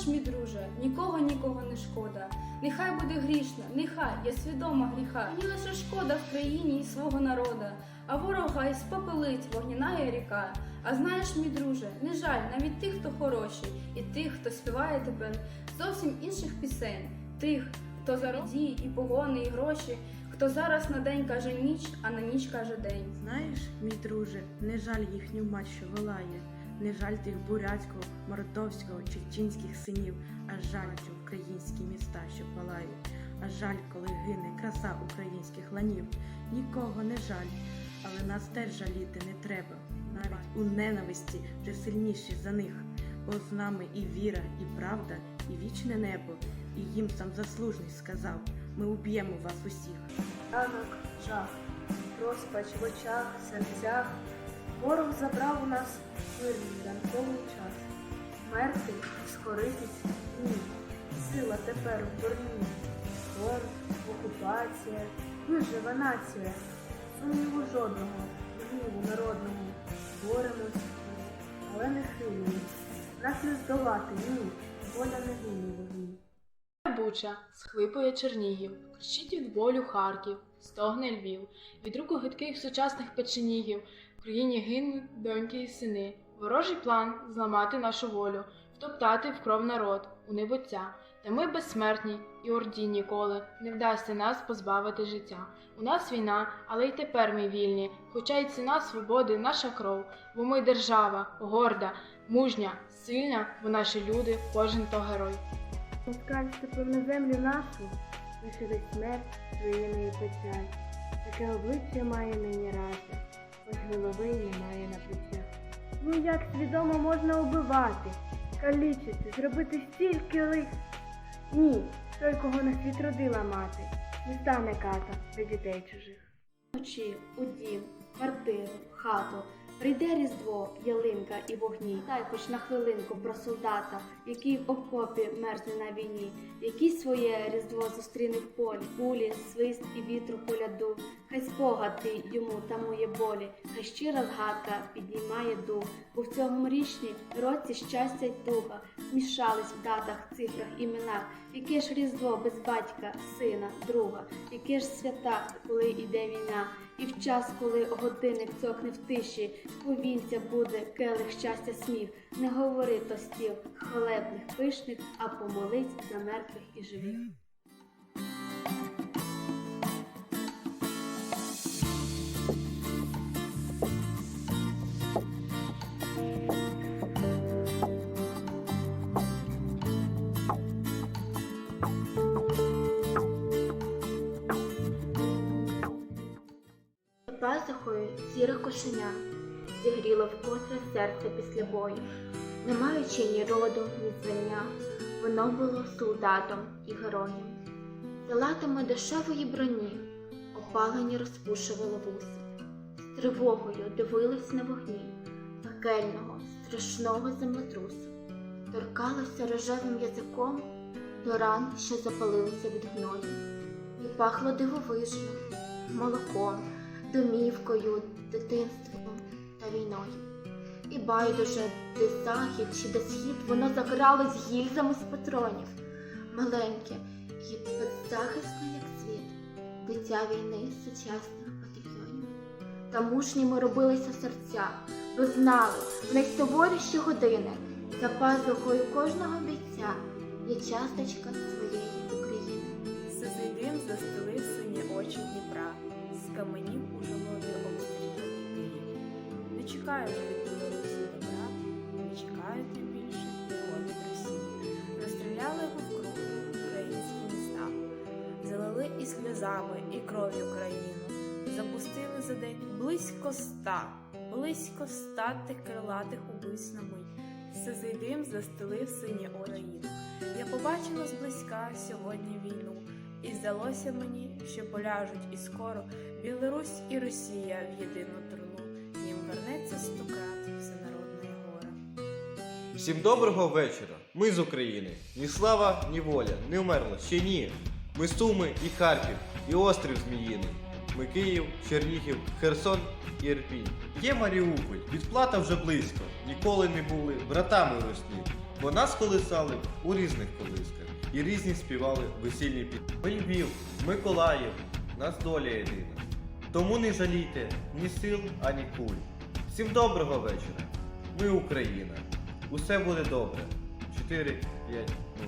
знаєш, мій друже, нікого нікого не шкода. Нехай буде грішна, нехай я свідома гріха. Мені лише шкода в країні і свого народа, а ворога і спопелить вогняна ріка. А знаєш, мій друже, не жаль навіть тих, хто хороші, і тих, хто співає тепер зовсім інших пісень, тих, хто дії і погони, і гроші, хто зараз на день каже ніч, а на ніч каже день. Знаєш, мій друже, не жаль їхню мать, що волає, не жаль тих бурятського, мордовського, чеченських синів, а жаль ті українські міста, що палають, а жаль, коли гине краса українських ланів. Нікого не жаль, але нас теж жаліти не треба. Навіть у ненависті вже сильніші за них, бо з нами і віра, і правда, і вічне небо, і їм сам заслужний сказав: ми уб'ємо вас усіх. Ранок, жах, розпач в очах, серцях. Ворог забрав у нас мирний ранковий час. Мерти, скоритись ні. Сила тепер в борні. Фронт, окупація, вижива нація. Сумніву жодного, гніву народного. Боремось, але не хилимось. Нас не здолати, ні. Воля не гине вогні. Буча, схлипує Чернігів, кричить від болю Харків, стогне Львів, від рук гидких сучасних печенігів, в країні гинуть доньки і сини. Ворожий план зламати нашу волю, втоптати в кров народ, у небуття. Та ми безсмертні, і орді ніколи не вдасться нас позбавити життя. У нас війна, але й тепер ми вільні, хоча й ціна свободи наша кров, бо ми держава, горда, мужня, сильна, бо наші люди, кожен то герой. Москаль ступив на землю нашу, лишили смерть і печаль. Таке обличчя має нині раса, хоч голови немає на плечах. Ну як свідомо можна убивати, калічити, зробити стільки лих? Ні, той, кого на світ родила мати, не стане ката для дітей чужих. Вночі у дім, квартиру, хату. Прийде різдво, ялинка і вогні. Дай хоч на хвилинку про солдата, який в окопі мерзне на війні, який своє різдво зустріне в полі, кулі, свист і вітру поляду. Хай спогади йому тамує болі, хай щира згадка піднімає дух, бо в цьому річні році щастя й туга змішались в датах, цифрах, іменах. Яке ж різдво без батька, сина, друга, яке ж свята, коли йде війна, і в час, коли годинник цокне в тиші, повінця буде келих щастя сміх. Не говори тостів хвалебних пишних, а помолись за мертвих і живих. Пазухою сіре кошеня зігріло вкотре серце після бою, не маючи ні роду, ні звання, воно було солдатом і героєм. За латами дешевої броні опалені розпушувало вуса, з тривогою дивились на вогні пекельного, страшного землетрусу, торкалося рожевим язиком до ран, що запалилися від гною, і пахло дивовижно, молоком домівкою, дитинством війною. І байдуже, де захід чи де схід, воно загралось гільзами з патронів, маленьке і беззахисне, як світ, дитя війни сучасних батальйонів. Та мужніми робилися серця, бо знали, в найсуворіші години за пазухою кожного бійця є часточка своєї України. Сизий дим застелив сині очі Дніпра, з каменів у жолобі чекаємо від Білорусі добра, не чекають тим більше приходить Росії. Розстріляли вовкруг українські міста, залили і сльозами, і кров'ю країну. Запустили за день близько ста, близько ста тих крилатих убивць на мить. Сизий дим застелив сині очі. Я побачила зблизька сьогодні війну, і здалося мені, що поляжуть і скоро Білорусь і Росія в єдину труну. Їм вернеться стократ всенародне горе. Всім доброго вечора. Ми з України. Ні слава, ні воля не вмерла, ще ні. Ми Суми і Харків, і острів Зміїний. Ми Київ, Чернігів, Херсон і Ірпінь. Є Маріуполь, відплата вже близько. Ніколи не були братами росні. Бо нас колисали у різних колисках і різні співали весільні пісні. Ми Львів, Миколаїв, нас доля єдина. Тому не жалійте ні сил, ані куль. Всім доброго вечора. Ми Україна. Усе буде добре. 4, 5, 0.